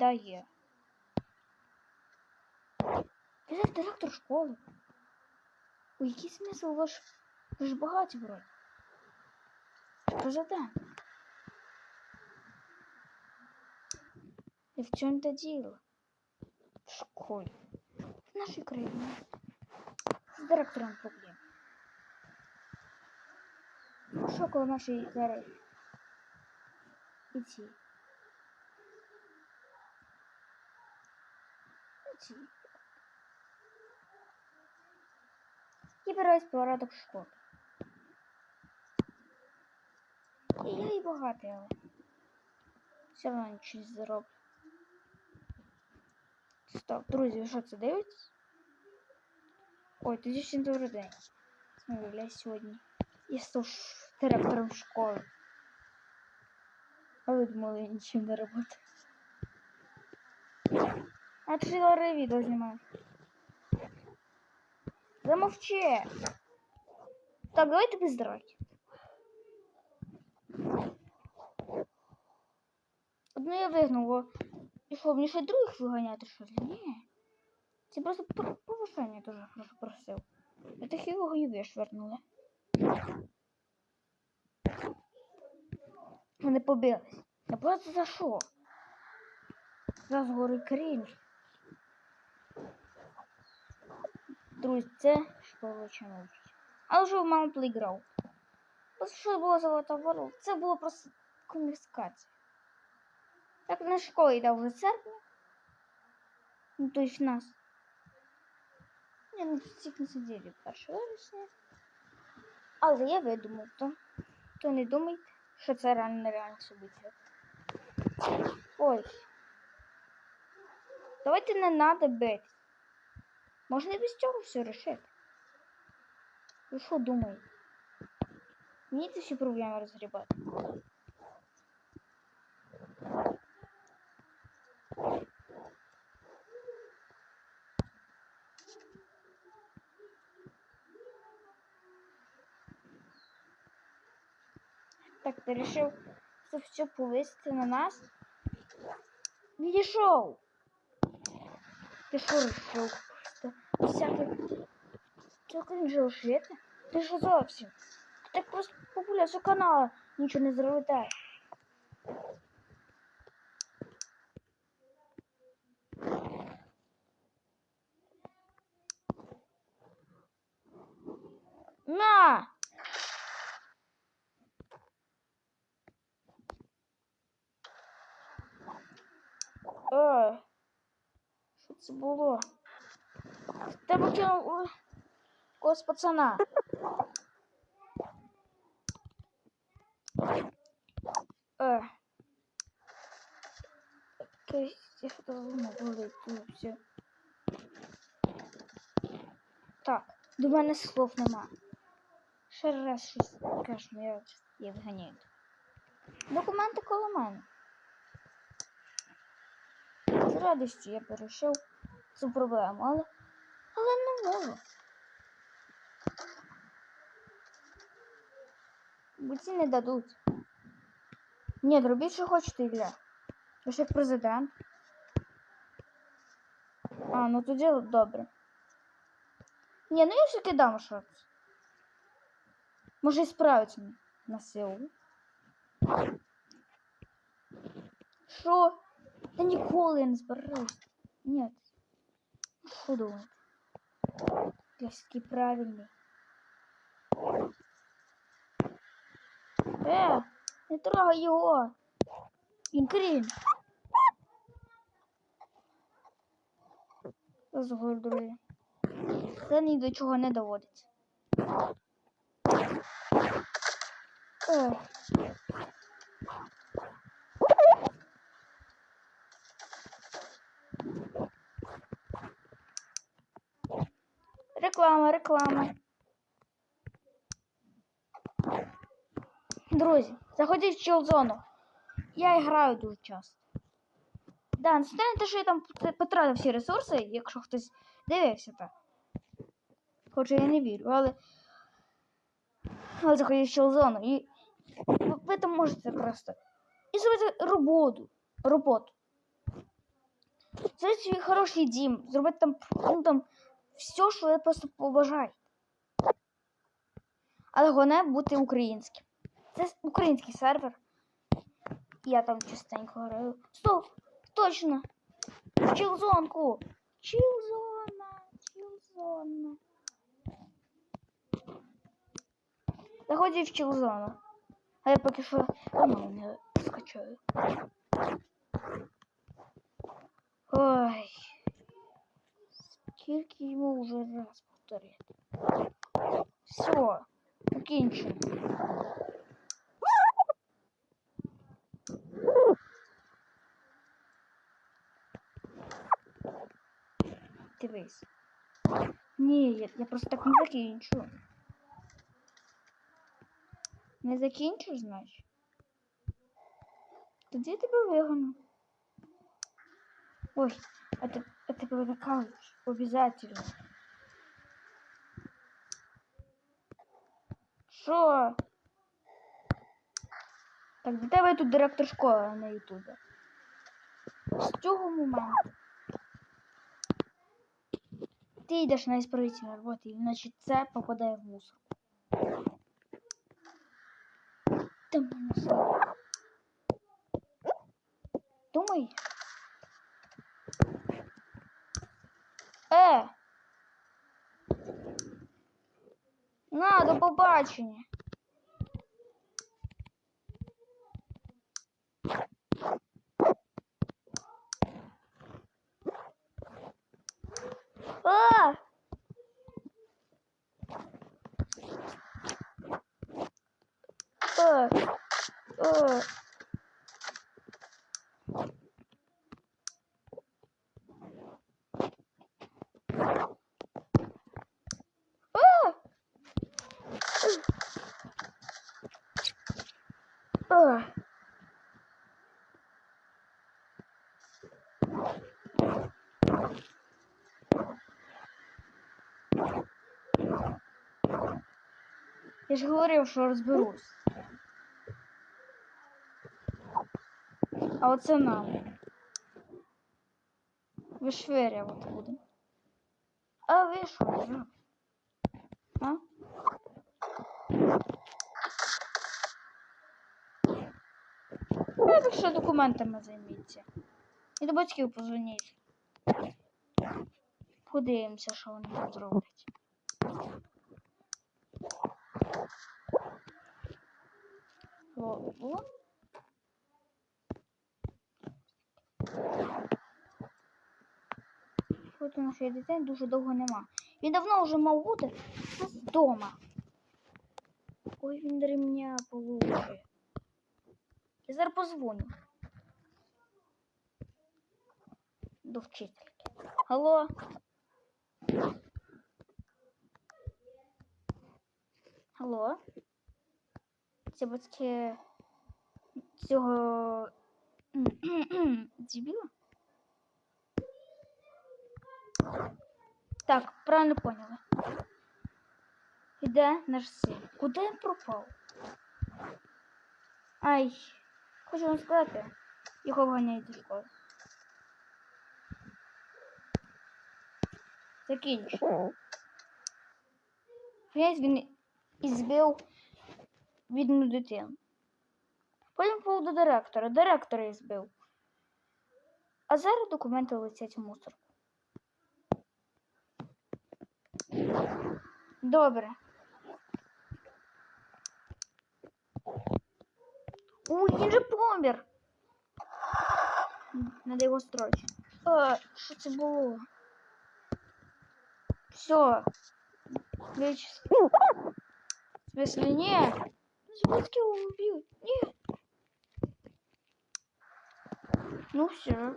дає. Ти ж директор школи. У який смисл ви ж, ви ж багаті вроді. Президент. І в чому то діло? В школі. В нашій країні. З директором проблем. Що коло нашої зараз? Іти. І берусь порядок школи. І я і багатий, але все одно нічого не зароблю. Стоп, друзі, ви що це дивитесь? Ой, тоді ще не добрий день. Виявляє сьогодні. Я став директором школи. А ви думали, я нічим не роботи. А зараз відео знімаю. Замовчи. Так, давайте без драки. Одну я вигнала. І що, мені ще других виганяти, що ли? Ні. Це просто пр- повишення дуже хорошо просив. Я так його гойові швернули. Вони побились. Я просто за що? Зразу говорю крінж. Друзі, це школа чому вчить. А вже в маму плейграв. Ось що було золота ворог? Це було просто конфіскація. Так на школі йде вже серпня. Ну, то есть нас. Ні, ну всіх не сиділи 1 вересня. Але я видумав то. То не думайте, що це реально нереальне событие. Ой. Давайте не надо бити. Можна і без цього все решити. Ви що думаєте? Мені ці всі проблеми розгрібати. Так, ти решив це все повисити на нас? Відійшов! Ти що решив? Просто всяке... Тільки він же жити? Ти що зовсім? Ти так просто популяцію канала нічого не зробите. На! Е, що це було? Кинув у когось пацана. Е. Якесь, я що давно болить тут все. Так, до мене слов нема. Ще раз щось кажу, я, вганяю. Документи коло мене. З радістю я перейшов цю проблему, але, але не можу. Бо ці не дадуть. Ні, робіть, що хочете, Ілля. Ви ж як президент. А, ну тоді добре. Ні, ну я все-таки дам шанс. Може і справиться на- на силу. Що? Та ніколи я не збираюсь. Ні. Ну, Що думаєте? Я все-таки правильний. Е, не трогай його. Розговор, друзі. Це ні до чого не доводить. Ой. Реклама. Друзі, заходіть в чилзону. Я граю дуже часто. Да, не станете, що я там потратив всі ресурси, якщо хтось дивився так. Хоча я не вірю, але. Але заходіть в чилзону і ви, там можете просто. І зробити роботу. Роботу. Це свій хороший дім, зробити там, ну, там все, що ви просто побажаєте. Але головне бути українським. Це український сервер. Я там частенько граю. Стоп! Точно! В чилзонку! Чилзона! Чилзона. Заходіть в чилзону. А я поки що воно не скачаю. Ой Скільки йому вже раз повторити. Все, покінчено. Дивись. Ні, я, я просто так не закінчу. Не закінчиш, значить? Тоді я тебе вигону. Ой, а ты, а ты привыкаешь обязательно. Що? Так, до тебе тут директор школи на Ютубі. З цього моменту. Ти йдеш на ісправительну роботу, і значить це попадає в. Ти мене слухай. Думай. Е! На, до побачення. А! А! А! А! А! Я ж говорив, що розберусь. А оце нам. Вишвирювати будемо. А ви що? А? Ну, ще документами займіться. І до батьків позвоніть. Подивимося, що вони зроблять. Во- во. Фото нашої дитини дуже довго нема. Він давно вже мав бути у нас вдома. Ой, він ремня получить. Я зараз позвоню. До вчительки. Алло. Алло. Батьки цього дебіла? Так, правильно поняла. Іде наш син. Куди він пропав? Ай, хочу вам сказати, його вганяють зі школи. Закінч. Князь він і збив бідну дитину. Потім попав до директора. Директора і збив. А зараз документи летять у мусорку. Добре. Ой, він же помер. Надо його строчити. А, що це було? Все. Речь. В смысле, не. Звуки его убил. Нет. Ну все.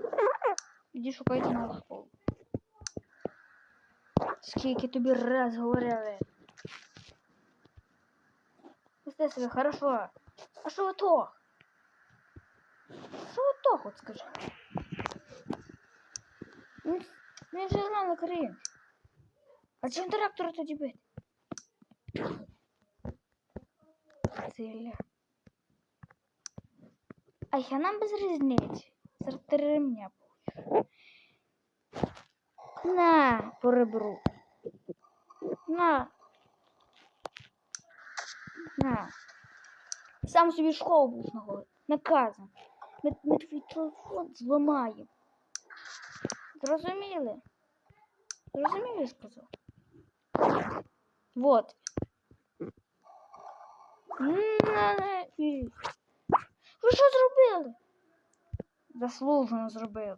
Іди шукайте нову школу. Скільки тобі раз говорили. Пусти себе, хорошо. А що ви то? Що ви то, хоч скажи? Він, він же реально кринж. А чим директора тоді бити? Ціля. А я нам без різниці. Зараз три ремня получу. На, по ребру. На. На. Сам собі школу будеш наголити. Наказан. Ми, ми твій телефон зламаємо. Зрозуміли? Зрозуміли, сказав? Вот. Ви що зробили? Заслужено зробили.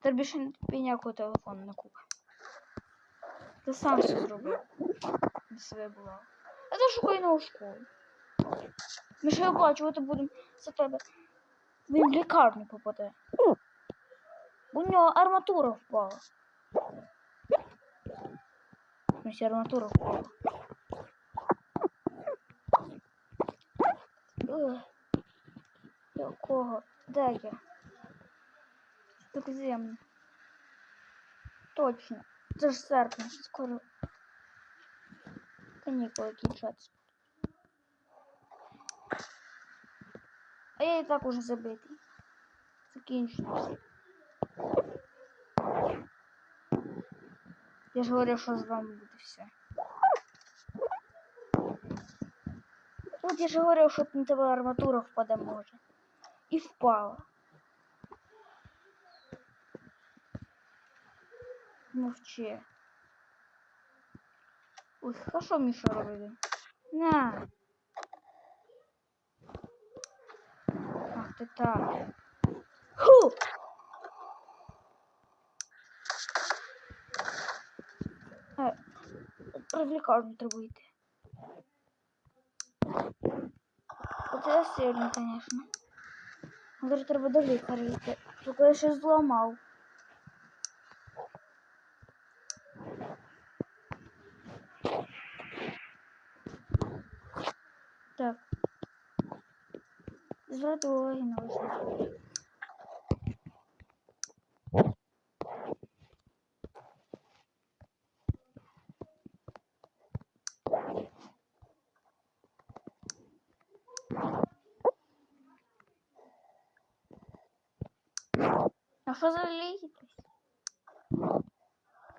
Та більше не тобі ніякого телефону не купив. Ти сам все зробив. Не себе була. А ти шукай нову школу. Ми ще оплачувати будемо за тебе. Він в лікарню попаде. У нього арматура впала. Ось арматура впала. Якого? Де я? Підземно. Точно. Це ж серпень, скоро канікули кінчаться. А я і так уже забитий. Закінчується. Я ж говорив, що з вами буде все. От я ж говорив, що на тебе арматура впаде може. І впала. Мовчи. Ой, хорошо Міша робити. На. Ах ти так. Ху! Е, в лікарню треба йти. Оце сильно, звісно. Зараз треба до лікаря йти. Тільки я щось зламав. Так. Звати уваги на вашу. А що за лігітесь?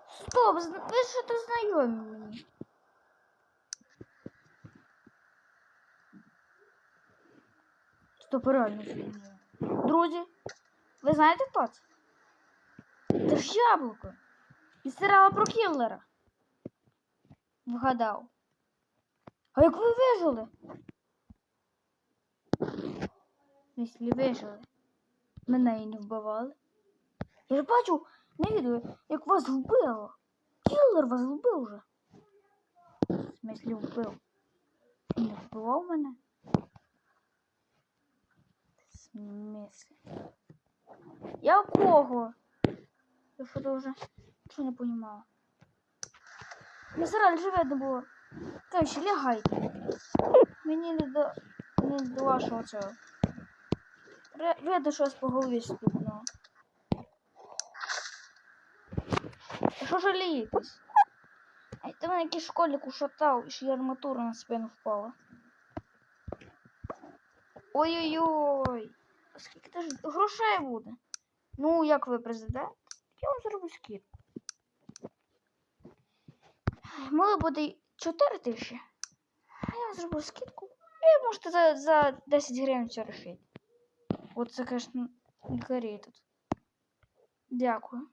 Стоп, ви що то знайомі мені. Стоп, реально знайомі. Друзі, ви знаєте хто це? Це ж яблуко. Із серіала про кіллера. Вгадав. А як ви вижили? Якщо вижили, мене і не вбивали. Я ж бачу на відео, як вас вбило. Кіллер вас вбив вже. В смислі вбив. Не вбивав мене. В смислі. Якого? Я що то вже нічого не розуміла. Не сараль живе не було. Короче, лягайте. Мені не до, не до вашого цього. Видно, що вас по голові стукнуло. А що жалієтесь? А ти мене якийсь школьник ушатав, і ще й арматура на спину впала. Ой-ой-ой. Скільки то ж грошей буде? Ну, як ви президент? Я вам зроблю скидку. Мало буде 4 тисячі. А я вам зроблю скидку. І можете за, за 10 гривень все рішити. От це, звісно, не горіє тут. Дякую.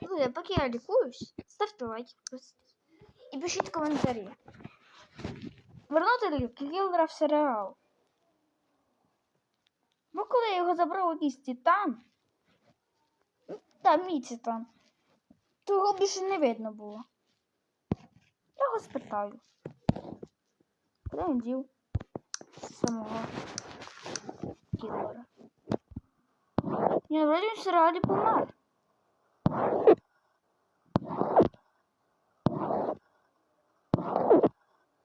Друзі, поки я лікуюсь, ставте лайки і пишіть коментарі. Вернути ли Кіллера в серіал? Бо коли я його забрав якийсь титан, ну, та мій титан, то його більше не видно було. Я його спитаю. Куди він дів самого кіллера? Ні, вроді він в серіалі помер.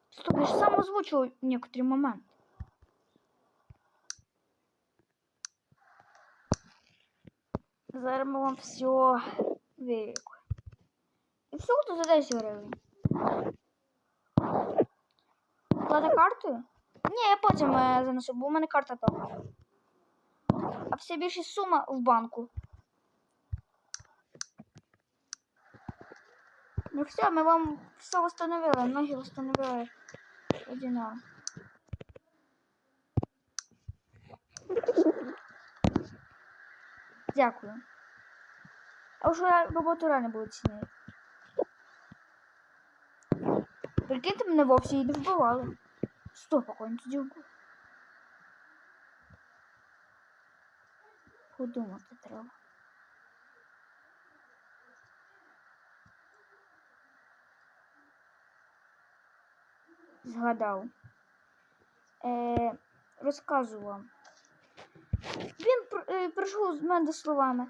Стоп, я ж сам озвучив некоторі моменти. Зараз ми вам все вилікуємо. І всього тут за 10 гривень. Плата картою? Я потім е, занесу, бо у мене карта там. А вся більша сума в банку. Ну все, ми вам все восстановили, ноги восстановили. Одинаково. Дякую. А вже роботу реально було цінити. Прикиньте, мене вовсе і не вбивали. Стоп, а кого тоді вбив? Подумати треба. Згадав. Е, розказую вам. Він е, прийшов з мене словами.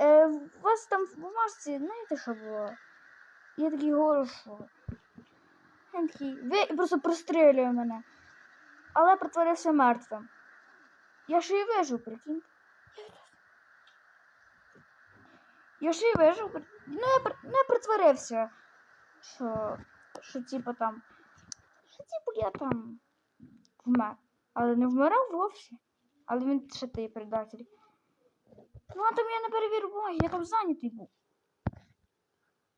Е, вас там в бумажці, знаєте, що було? Я такий говорю, що. Він такий, ви просто прострілює мене. Але притворився мертвим. Я ще й вижив, прикиньте. Я ще й вижив. Ну, я не притворився, що, що типу там. Що типу я там вмер. Але не вмирав вовсе. Але він ще той предатель. Ну, а там я не перевірив бумаги, я там зайнятий був.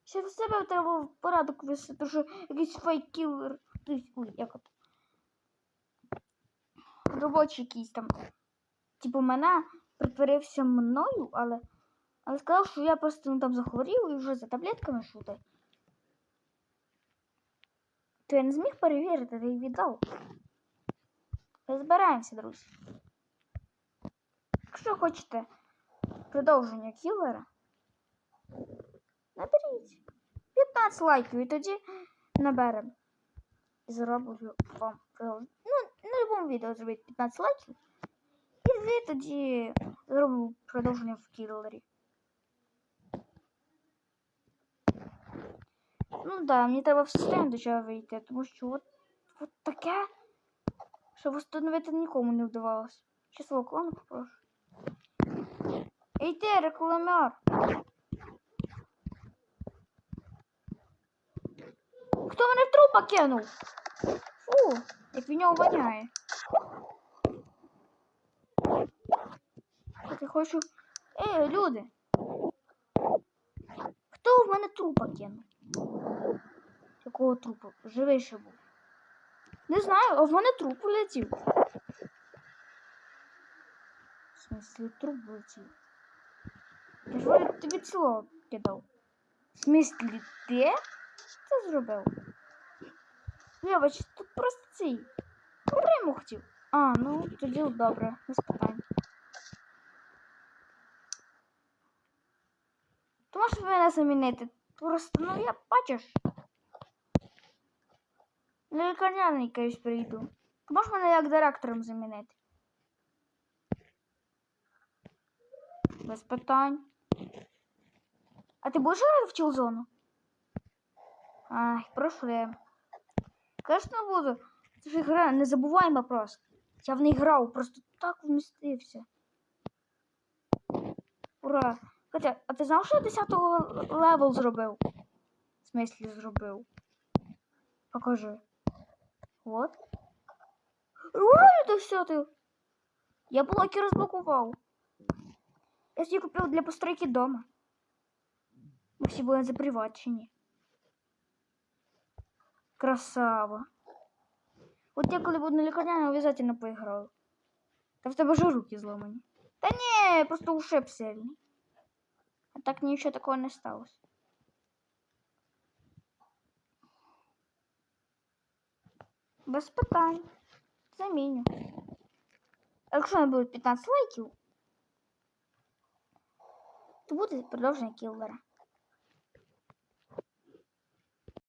Ще в себе треба в порядок вести, тому що якийсь фейк-кілер. Тобто, Ой, як от. Робочий якийсь там. Типу мене притворився мною, але. Але сказав, що я просто ну, там захворів і вже за таблетками шутив. То я не зміг перевірити, та й віддав. Розбираємося, друзі. Якщо хочете продовження кілера, наберіть 15 лайків і тоді наберемо. І зроблю вам. Ну, на будь-якому відео зробіть 15 лайків. І ви тоді зроблю продовження в кілері. Ну да, мені треба в систему до чого вийти, тому що от, от таке, що встановити нікому не вдавалося. Свого клону попрошу. Ти, рекламер! Хто мене в трупа кинув? Фу, як від нього воняє. Так я хочу. Ей, люди! Хто в мене трупа кинув? Якого трупа? Живий ще був. Не знаю, а в мене труп улетів. В смысле, труп улетів. Я тобі ціло кидав. В смислі, ти це зробив? Вибач, тут просто цей. Окремо хотів. А, ну тоді добре, без питань. Ти можеш мене замінити? Просто, ну я бачиш. На лікарняний, кажуть, прийду. Ти можеш мене як директором замінити? Без питань. А ти будеш грати в чилзону? Ай, прошли. Конечно, буду. Це ж гра незабуваємо просто. Я в неї грав, просто так вмістився. Ура! Хоча, а ти знав, що я 10 левел зробив? В смислі зробив? Покажи. Вот. Реально до 10 Я блоки розблокував. Я собі купив для постройки дома. Ми всі були заприватчені. Красава. От я коли буду на лікарняному, обов'язково поіграю. Та в тебе ж руки зломані. Та ні, просто ушиб сильний. А так нічого такого не сталося. Без питань. Заміню. А якщо не буде 15 лайків, То буде продовження кіллера.